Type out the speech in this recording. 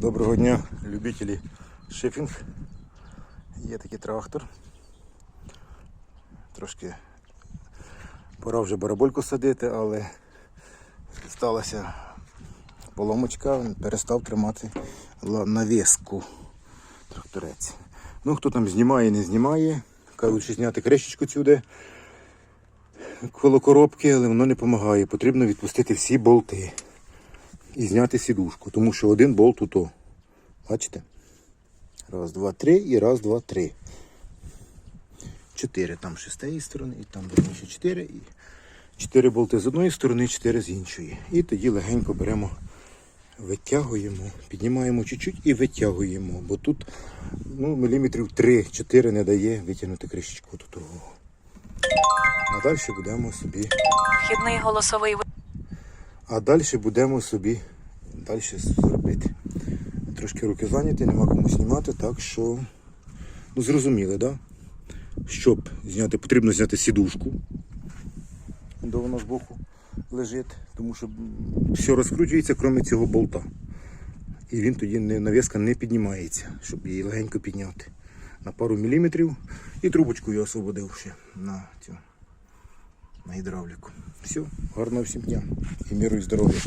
Доброго дня, любителі шифінг. Є такий трактор. Трошки пора вже барабольку садити, але сталася поломочка, він перестав тримати навіску тракторець. Ну, хто там знімає, не знімає. Кажуть, що зняти кришечку сюди коло коробки, але воно не допомагає. Потрібно відпустити всі болти і зняти сідушку, тому що один болт ото. Бачите? Раз, два, три і раз, два, три. Чотири там ще з сторони, і там ще чотири. І чотири болти з одної сторони, чотири з іншої. І тоді легенько беремо, витягуємо, піднімаємо чуть-чуть і витягуємо. Бо тут ну, міліметрів 3-4 не дає витягнути кришечку до того. А далі будемо собі Вхідний голосовий ви- а далі будемо собі далі робити. Трошки руки зайняті, нема кому знімати, так що ну зрозуміли, да? Щоб зняти, потрібно зняти сідушку, де вона збоку лежить, тому що все розкручується, крім цього болта. І він тоді навіска не піднімається, щоб її легенько підняти на пару міліметрів. І трубочку я освободив ще на цю на гідравліку. Все, гарного всім дня і міру і здоров'я.